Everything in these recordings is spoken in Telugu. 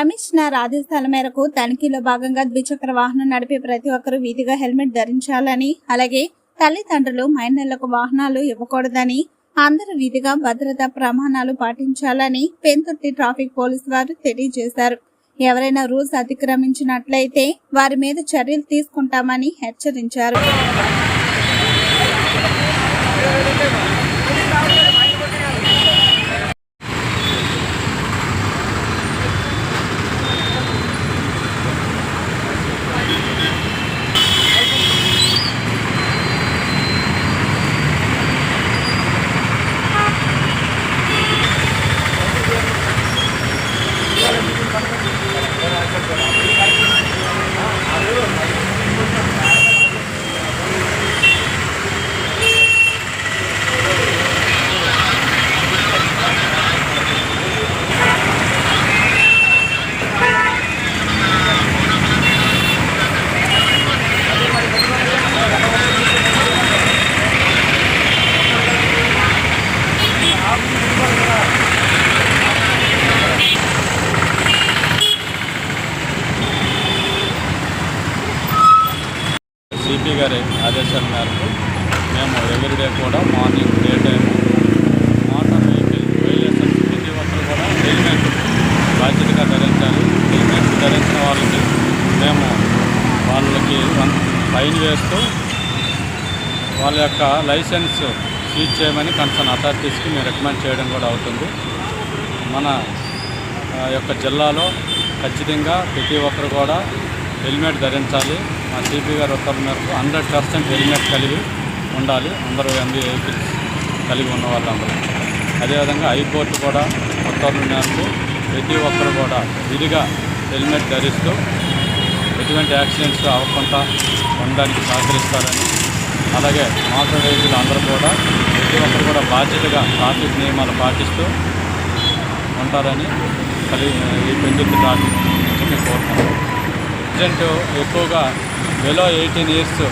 కమిషనర్ ఆదేశాల మేరకు తనిఖీలో భాగంగా ద్విచక్ర వాహనం నడిపే ప్రతి ఒక్కరూ వీధిగా హెల్మెట్ ధరించాలని అలాగే తల్లిదండ్రులు మైనర్లకు వాహనాలు ఇవ్వకూడదని అందరూ వీధిగా భద్రతా ప్రమాణాలు పాటించాలని పెంతుర్తి ట్రాఫిక్ పోలీసు వారు తెలియజేశారు. ఎవరైనా రూల్స్ అతిక్రమించినట్లయితే వారి మీద చర్యలు తీసుకుంటామని హెచ్చరించారు. సిపి గారి ఆదేశాల మేరకు మేము ఎవ్రీడే కూడా morning day time motor vehicle violation ప్రతి ఒక్కరు కూడా హెల్మెట్ బాధ్యతగా ధరించాలి. హెల్మెట్ ధరించిన వాళ్ళకి మేము వాళ్ళకి ఫైన్ వేస్తూ వాళ్ళ యొక్క లైసెన్స్ సీజ్ చేయమని కన్సర్న్ అథారిటీస్కి మేము రికమెండ్ చేయడం కూడా అవుతుంది. మన యొక్క జిల్లాలో ఖచ్చితంగా ప్రతి ఒక్కరు కూడా హెల్మెట్ ధరించాలి. మా సిపి గారు ఉత్తర్వుల మేరకు హండ్రెడ్ పర్సెంట్ హెల్మెట్ కలిగి ఉండాలి. అందరూ ఎంబీ వెహికల్స్ కలిగి ఉన్న వాళ్ళందరూ. అదేవిధంగా హైకోర్టు కూడా ఉత్తర్వుల మేరకు ప్రతి ఒక్కరు కూడా విధిగా హెల్మెట్ ధరిస్తూ ఎటువంటి యాక్సిడెంట్స్ అవ్వకుండా ఉండడానికి సహకరిస్తారని అలాగే మోటార్ వెహికల్ అందరూ కూడా ప్రతి ఒక్కరు కూడా బాధ్యతగా ట్రాఫిక్ నియమాలు పాటిస్తూ ఉంటారని కలిగి ఈ పెందుర్తి ట్రాఫిక్ నుంచి కోరుతున్నాను ప్రజెంట్ ఎక్కువగా బిలో ఎయిటీన్ ఇయర్స్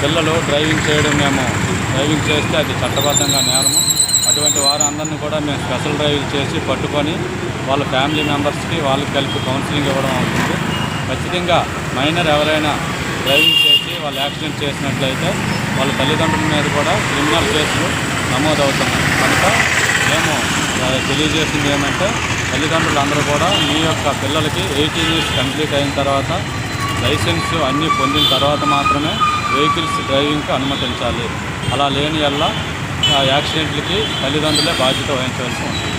పిల్లలు డ్రైవింగ్ చేయడం మేము డ్రైవింగ్ చేస్తే అది చట్టబద్ధంగా నేరము. అటువంటి వారందరినీ కూడా మేము స్పెషల్ డ్రైవింగ్ చేసి పట్టుకొని వాళ్ళ ఫ్యామిలీ మెంబర్స్కి వాళ్ళకి కలిపి కౌన్సిలింగ్ ఇవ్వడం అవుతుంది. ఖచ్చితంగా మైనర్ ఎవరైనా డ్రైవింగ్ చేసి వాళ్ళు యాక్సిడెంట్ చేసినట్లయితే వాళ్ళ తల్లిదండ్రుల మీద కూడా క్రిమినల్ కేసులు నమోదవుతున్నాయి. కనుక మేము తెలియజేసింది ఏమంటే తల్లిదండ్రులు అందరూ కూడా మీ యొక్క పిల్లలకి ఎయిటీన్ ఇయర్స్ కంప్లీట్ అయిన తర్వాత లైసెన్స్ అన్నీ పొందిన తర్వాత మాత్రమే వెహికల్స్ డ్రైవింగ్కి అనుమతించాలి. అలా లేని వల్ల యాక్సిడెంట్లకి తల్లిదండ్రులే బాధ్యత వహించవలసి ఉంటుంది.